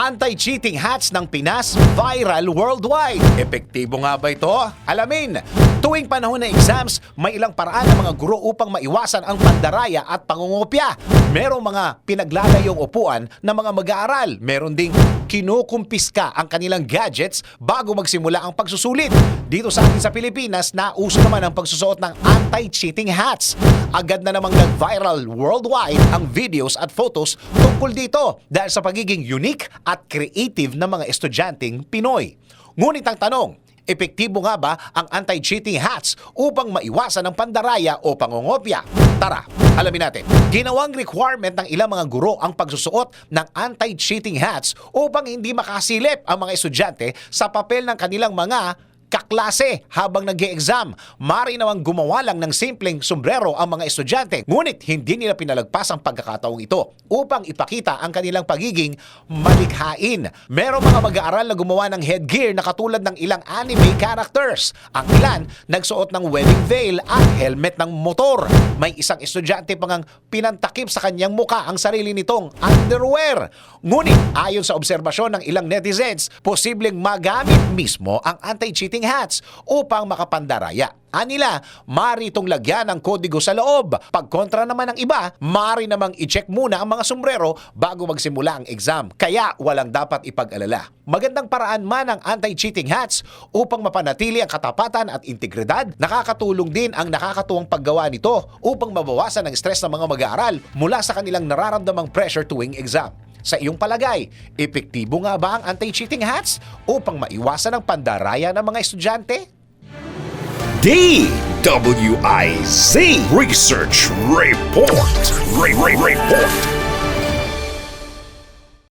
Anti-cheating hats ng Pinas viral worldwide. Epektibo nga ba ito? Alamin! Tuwing panahon ng exams, may ilang paraan ng mga guro upang maiwasan ang pandaraya at pangungopya. Merong mga pinaglalayong upuan ng mga mag-aaral. Meron ding kinukumpiska ang kanilang gadgets bago magsimula ang pagsusulit. Dito sa atin sa Pilipinas, nauso naman ang pagsusuot ng anti-cheating hats. Agad na namang nag-viral worldwide ang videos at photos tungkol dito dahil sa pagiging unique at creative ng mga estudyanteng Pinoy. Ngunit ang tanong, epektibo nga ba ang anti-cheating hats upang maiwasan ang pandaraya o pangongopya? Tara, alamin natin. Ginawang requirement ng ilang mga guro ang pagsusuot ng anti-cheating hats upang hindi makasilip ang mga estudyante sa papel ng kanilang mga kaklase habang nag exam Mari namang gumawa lang ng simpleng sombrero ang mga estudyante, ngunit hindi nila pinalagpas ang pagkakataong ito upang ipakita ang kanilang pagiging malikhain. Merong mga mag-aaral na gumawa ng headgear na katulad ng ilang anime characters. Ang ilan nagsuot ng wedding veil at helmet ng motor. May isang estudyante pang ang pinantakip sa kanyang muka ang sarili nitong underwear. Ngunit ayon sa obserbasyon ng ilang netizens, posibleng magamit mismo ang anti-cheating hats upang makapandaraya. Anila, mari itong lagyan ng kodigo sa loob. Pagkontra naman ng iba, mari namang i-check muna ang mga sombrero bago magsimula ang exam. Kaya walang dapat ipag-alala. Magandang paraan man ang anti-cheating hats upang mapanatili ang katapatan at integridad. Nakakatulong din ang nakakatuwang paggawa nito upang mabawasan ang stress ng mga mag-aaral mula sa kanilang nararamdamang pressure tuwing exam. Sa iyong palagay, epektibo nga ba ang anti-cheating hats upang maiwasan ang pandaraya ng mga estudyante? DWIZ Research Report. Re- Re- Report.